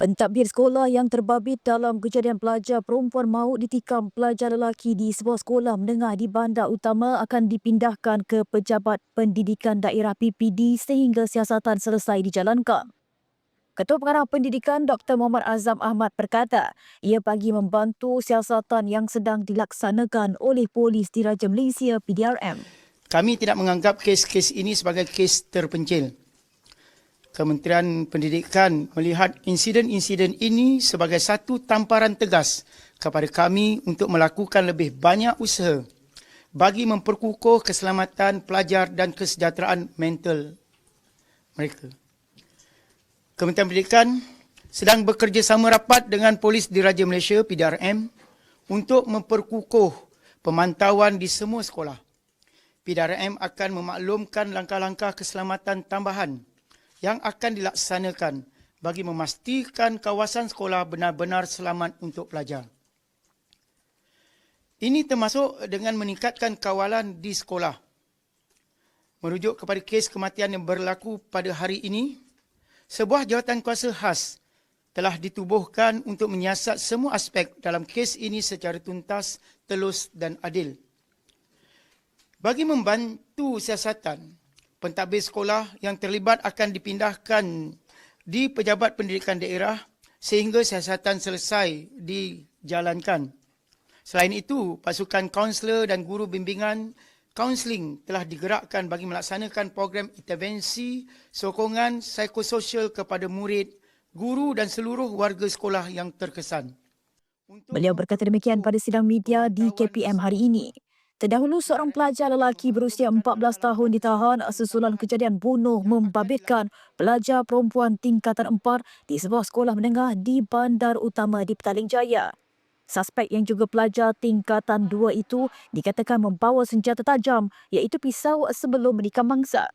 Pentadbir sekolah yang terbabit dalam kejadian pelajar perempuan maut ditikam pelajar lelaki di sebuah sekolah menengah di bandar utama akan dipindahkan ke Pejabat Pendidikan Daerah PPD sehingga siasatan selesai dijalankan. Ketua Pengarah Pendidikan Dr. Muhammad Azam Ahmad berkata, ia bagi membantu siasatan yang sedang dilaksanakan oleh polis Diraja Malaysia PDRM. Kami tidak menganggap kes-kes ini sebagai kes terpencil. Kementerian Pendidikan melihat insiden-insiden ini sebagai satu tamparan tegas kepada kami untuk melakukan lebih banyak usaha bagi memperkukuh keselamatan pelajar dan kesejahteraan mental mereka. Kementerian Pendidikan sedang bekerjasama rapat dengan Polis Diraja Malaysia PDRM untuk memperkukuh pemantauan di semua sekolah. PDRM akan memaklumkan langkah-langkah keselamatan tambahan yang akan dilaksanakan bagi memastikan kawasan sekolah benar-benar selamat untuk pelajar. Ini termasuk dengan meningkatkan kawalan di sekolah. Merujuk kepada kes kematian yang berlaku pada hari ini, sebuah jawatan kuasa khas telah ditubuhkan untuk menyiasat semua aspek dalam kes ini secara tuntas, telus dan adil. Bagi membantu siasatan, pentadbir sekolah yang terlibat akan dipindahkan di Pejabat Pendidikan Daerah sehingga siasatan selesai dijalankan. Selain itu, pasukan kaunselor dan guru bimbingan kaunseling telah digerakkan bagi melaksanakan program intervensi sokongan psikososial kepada murid, guru dan seluruh warga sekolah yang terkesan. Beliau berkata demikian pada sidang media di KPM hari ini. Terdahulu seorang pelajar lelaki berusia 14 tahun ditahan sesulan kejadian bunuh membabitkan pelajar perempuan tingkatan 4 di sebuah sekolah menengah di Bandar Utama di Petaling Jaya. Suspek yang juga pelajar tingkatan 2 itu dikatakan membawa senjata tajam iaitu pisau sebelum menikam mangsa.